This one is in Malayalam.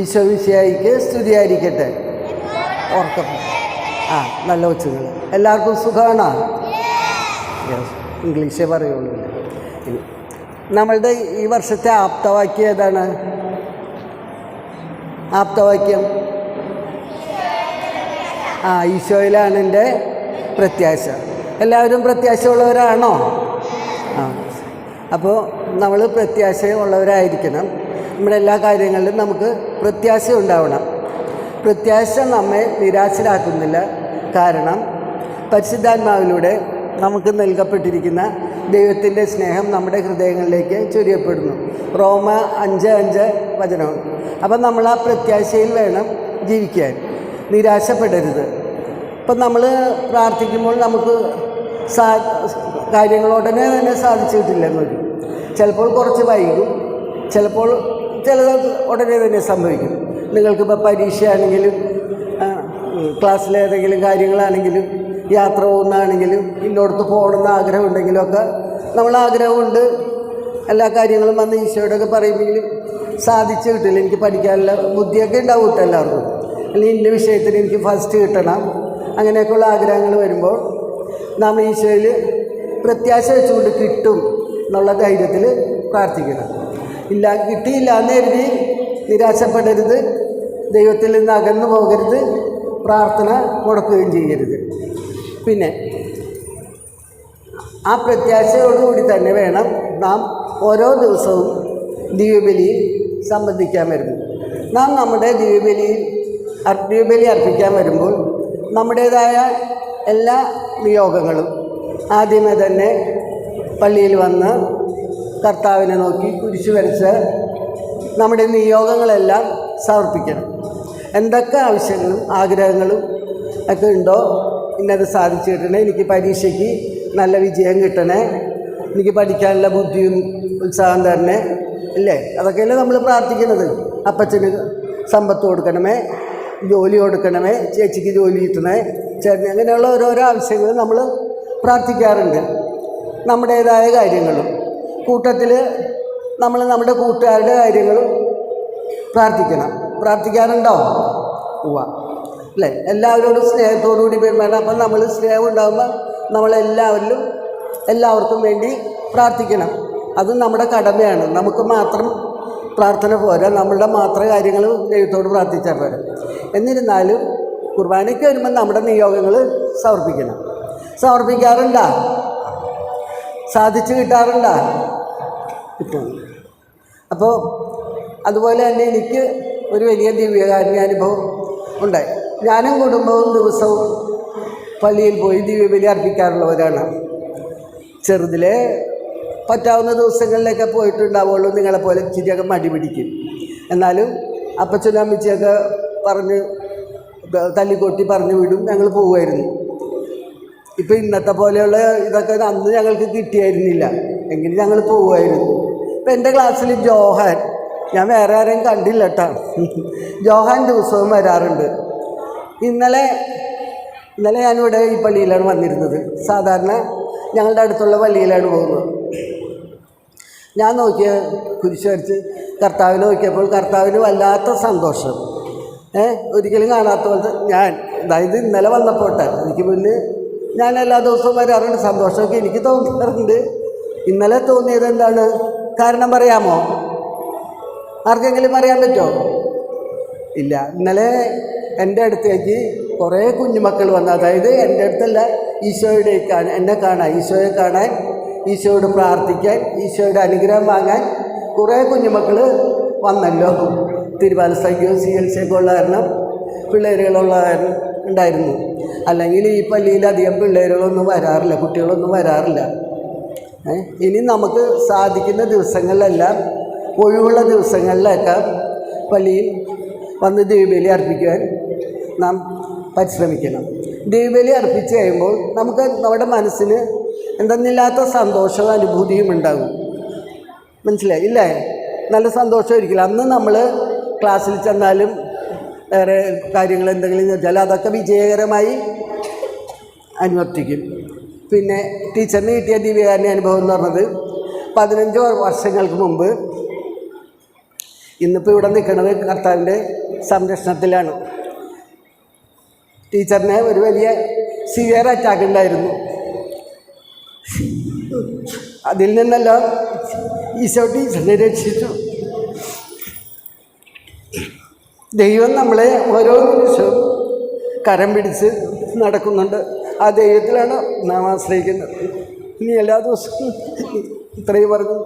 ഈശോ വിശയായിക്ക് സ്തുതിയായിരിക്കട്ടെ. ഓർക്കം. ആ നല്ല ഉച്ചകൾ എല്ലാവർക്കും സുഖമാണോ? ഇംഗ്ലീഷേ പറയുള്ളൂ. നമ്മളുടെ ഈ വർഷത്തെ ആപ്തവാക്യം ഏതാണ്? ആപ്തവാക്യം? ആ ഈശോയിലാണ് എന്റെ പ്രത്യാശ. എല്ലാവരും പ്രത്യാശയുള്ളവരാണോ? ആ അപ്പോൾ നമ്മൾ പ്രത്യാശയുള്ളവരായിരിക്കണം. നമ്മുടെ എല്ലാ കാര്യങ്ങളിലും നമുക്ക് പ്രത്യാശ ഉണ്ടാവണം. പ്രത്യാശ നമ്മെ നിരാശരാക്കുന്നില്ല. കാരണം പരിശുദ്ധാത്മാവിലൂടെ നമുക്ക് നൽകപ്പെട്ടിരിക്കുന്ന ദൈവത്തിന്റെ സ്നേഹം നമ്മുടെ ഹൃദയങ്ങളിലേക്ക് ചൊരിയപ്പെടുന്നു. റോമ അഞ്ച് അഞ്ച് വചനവും. അപ്പം നമ്മൾ ആ പ്രത്യാശയിൽ വേണം ജീവിക്കാൻ. നിരാശപ്പെടരുത്. ഇപ്പം നമ്മൾ പ്രാർത്ഥിക്കുമ്പോൾ നമുക്ക് സാ കാര്യങ്ങൾ ഉടനെ തന്നെ സാധിച്ചിട്ടില്ലെന്ന് വരും ചിലപ്പോൾ കുറച്ച് വൈകും. ചിലപ്പോൾ ചിലത് ഉടനെ തന്നെ സംഭവിക്കും. നിങ്ങൾക്കിപ്പോൾ പരീക്ഷയാണെങ്കിലും ക്ലാസ്സിലെ ഏതെങ്കിലും കാര്യങ്ങളാണെങ്കിലും യാത്ര പോകുന്നതാണെങ്കിലും ഇന്നോടത്ത് പോകണമെന്ന് ആഗ്രഹമുണ്ടെങ്കിലും ഒക്കെ നമ്മൾ ആഗ്രഹമുണ്ട്. എല്ലാ കാര്യങ്ങളും വന്ന് ഈശോയോടൊക്കെ പറയുമെങ്കിലും സാധിച്ചു കിട്ടില്ല. എനിക്ക് പഠിക്കാനുള്ള ബുദ്ധിയൊക്കെ ഉണ്ടാവും എല്ലാവർക്കും. അല്ലെങ്കിൽ ഇന്ന വിഷയത്തിന് എനിക്ക് ഫസ്റ്റ് കിട്ടണം. അങ്ങനെയൊക്കെയുള്ള ആഗ്രഹങ്ങൾ വരുമ്പോൾ നാം ഈശോയിൽ പ്രത്യാശ വെച്ചുകൊണ്ട് കിട്ടും എന്നുള്ള ധൈര്യത്തിൽ പ്രാർത്ഥിക്കണം. ഇല്ല കിട്ടിയില്ല എന്ന് കരുതി നിരാശപ്പെടരുത്. ദൈവത്തിൽ നിന്ന് അകന്നു പോകരുത്. പ്രാർത്ഥന മുടക്കുകയും ചെയ്യരുത്. പിന്നെ ആ പ്രത്യാശയോടുകൂടി തന്നെ വേണം നാം ഓരോ ദിവസവും ദിവ്യബലിയിൽ സംബന്ധിക്കാൻ വരുമ്പോൾ. നാം നമ്മുടെ ദിവ്യബലിയിൽ ദിവ്യബലി അർപ്പിക്കാൻ വരുമ്പോൾ നമ്മുടേതായ എല്ലാ നിയോഗങ്ങളും ആദ്യമേ തന്നെ പള്ളിയിൽ വന്ന് കർത്താവിനെ നോക്കി കുരിശു വരച്ച് നമ്മുടെ നിയോഗങ്ങളെല്ലാം സമർപ്പിക്കണം. എന്തൊക്കെ ആവശ്യങ്ങളും ആഗ്രഹങ്ങളും ഒക്കെ ഉണ്ടോ? ഇന്നത് സാധിച്ചു കിട്ടണേ എനിക്ക് പരീക്ഷയ്ക്ക് നല്ല വിജയം കിട്ടണേ. എനിക്ക് പഠിക്കാനുള്ള ബുദ്ധിയും ഉത്സാഹം തരണേ. ഇല്ലേ അതൊക്കെയല്ലേ നമ്മൾ പ്രാർത്ഥിക്കുന്നത്. അപ്പച്ചന് സമ്പത്ത് കൊടുക്കണമേ. ജോലി കൊടുക്കണമേ. ചേച്ചിക്ക് ജോലി കിട്ടണേ. ചേട്ടന് അങ്ങനെയുള്ള ഓരോരോ ആവശ്യങ്ങളും നമ്മൾ പ്രാർത്ഥിക്കാറുണ്ട്. നമ്മുടേതായ കാര്യങ്ങളും. കൂട്ടത്തിൽ നമ്മൾ നമ്മുടെ കൂട്ടുകാരുടെ കാര്യങ്ങൾ പ്രാർത്ഥിക്കണം. പ്രാർത്ഥിക്കാറുണ്ടോ ഉവ്വ. അല്ലേ? എല്ലാവരോടും സ്നേഹത്തോടുകൂടി പെരുമാറണം. അപ്പം നമ്മൾ സ്നേഹം ഉണ്ടാകുമ്പോൾ നമ്മളെല്ലാവരിലും എല്ലാവർക്കും വേണ്ടി പ്രാർത്ഥിക്കണം. അത് നമ്മുടെ കടമയാണ്. നമുക്ക് മാത്രം പ്രാർത്ഥന പോരാ. നമ്മളുടെ മാത്രം കാര്യങ്ങൾ ദൈവത്തോട് പ്രാർത്ഥിച്ചാൽ പോരാ. എന്നിരുന്നാലും കുർബാനയ്ക്ക് വരുമ്പോൾ നമ്മുടെ നിയോഗങ്ങൾ സമർപ്പിക്കണം. സമർപ്പിക്കാറുണ്ടോ? സാധിച്ചു കിട്ടാറുണ്ടോ? കിട്ടും അപ്പോൾ അതുപോലെ തന്നെ എനിക്ക് ഒരു വലിയ ദിവ്യകാരുണ്യ അനുഭവം ഉണ്ടായി. ഞാനും കുടുംബവും ദിവസവും പള്ളിയിൽ പോയി ദിവ്യബലി അർപ്പിക്കാറുള്ളവരാണ്. ചെറുതിലെ പറ്റാവുന്ന ദിവസങ്ങളിലൊക്കെ പോയിട്ടുണ്ടാവുള്ളൂ. നിങ്ങളെപ്പോലെ ഇച്ചിരിയൊക്കെ മടി പിടിക്കും. എന്നാലും അപ്പച്ചനും അമ്മച്ചിയൊക്കെ പറഞ്ഞ് തല്ലിക്കൊട്ടി പറഞ്ഞു വിടും. ഞങ്ങൾ പോവുമായിരുന്നു. ഇപ്പം ഇന്നത്തെ പോലെയുള്ള ഇതൊക്കെ അന്ന് ഞങ്ങൾക്ക് കിട്ടിയായിരുന്നില്ല. എങ്കിലും ഞങ്ങൾ പോവുമായിരുന്നു. ഇപ്പം എന്റെ ക്ലാസ്സിൽ ജോഹാൻ. ഞാൻ വേറെ ആരെയും കണ്ടില്ല കേട്ടോ ജോഹാൻ ദിവസവും വരാറുണ്ട്. ഇന്നലെ ഇന്നലെ ഞാനിവിടെ ഈ പള്ളിയിലാണ് വന്നിരുന്നത്. സാധാരണ ഞങ്ങളുടെ അടുത്തുള്ള പള്ളിയിലാണ് പോകുന്നത്. ഞാൻ നോക്കിയ കുരിശ് വരച്ച് കർത്താവിനെ നോക്കിയപ്പോൾ കർത്താവിന് വല്ലാത്ത സന്തോഷം. ഏ ഒരിക്കലും കാണാത്ത പോലത്തെ ഞാൻ. അതായത് ഇന്നലെ വന്നപ്പോട്ടെ എനിക്ക് മുന്നേ ഞാൻ എല്ലാ ദിവസവും വരാറുണ്ട്. സന്തോഷമൊക്കെ എനിക്ക് തോന്നാറുണ്ട്. ഇന്നലെ തോന്നിയത് എന്താണ്? കാരണം പറയാമോ? ആർക്കെങ്കിലും അറിയാൻ പറ്റുമോ ഇല്ല. ഇന്നലെ എന്റെ അടുത്തേക്ക് കുറേ കുഞ്ഞുമക്കൾ വന്നു. അതായത് എന്റെ അടുത്തല്ല ഈശോയുടെ കാണാൻ എന്നെ കാണാൻ ഈശോയെ കാണാൻ ഈശോയോട് പ്രാർത്ഥിക്കാൻ ഈശോയുടെ അനുഗ്രഹം വാങ്ങാൻ കുറേ കുഞ്ഞുമക്കൾ വന്നല്ലോ. തിരുവാല സംഖ്യവും ഒക്കെ ഉള്ള കാരണം പിള്ളേരുകളുള്ള ഉണ്ടായിരുന്നു. അല്ലെങ്കിൽ ഈ പള്ളിയിൽ അധികം പിള്ളേരുകളൊന്നും വരാറില്ല കുട്ടികളൊന്നും വരാറില്ല? ഇനി നമുക്ക് സാധിക്കുന്ന ദിവസങ്ങളിലെല്ലാം ഒഴിവുള്ള ദിവസങ്ങളിലൊക്കെ പള്ളിയിൽ വന്ന് ദൈവബലി അർപ്പിക്കുവാൻ നാം പരിശ്രമിക്കണം. ദൈവബലി അർപ്പിച്ച് കഴിയുമ്പോൾ നമുക്ക് നമ്മുടെ മനസ്സിന് എന്തെന്നില്ലാത്ത സന്തോഷവും അനുഭൂതിയും ഉണ്ടാകും. മനസ്സിലായി? ഇല്ലേ? നല്ല സന്തോഷമായിരിക്കില്ല. അന്ന് നമ്മൾ ക്ലാസ്സിൽ ചെന്നാലും വേറെ കാര്യങ്ങൾ എന്തെങ്കിലും വെച്ചാൽ അതൊക്കെ വിജയകരമായി അനുവർത്തിക്കും. പിന്നെ ടീച്ചറിന് കിട്ടിയ ദിവ്യകാരന്റെ അനുഭവം എന്ന് പറഞ്ഞത് പതിനഞ്ച് വർഷങ്ങൾക്ക് മുമ്പ് ഇന്നിപ്പോൾ ഇവിടെ നിൽക്കുന്നത് കർത്താവിന്റെ സംരക്ഷണത്തിലാണ്. ടീച്ചറിന് ഒരു വലിയ സിവിയർ അറ്റാക്ക് ഉണ്ടായിരുന്നു. അതിൽ നിന്നെല്ലാം ഈശോ ടീച്ചറിനെ രക്ഷിച്ചു. ദൈവം നമ്മളെ ഓരോ നിമിഷവും കരം പിടിച്ച് നടക്കുന്നുണ്ട്. ആ ദൈവത്തിലാണ് നാം ആശ്രയിക്കുന്നത്. ഇനി എല്ലാ ദിവസവും ഇത്രയും പറഞ്ഞു.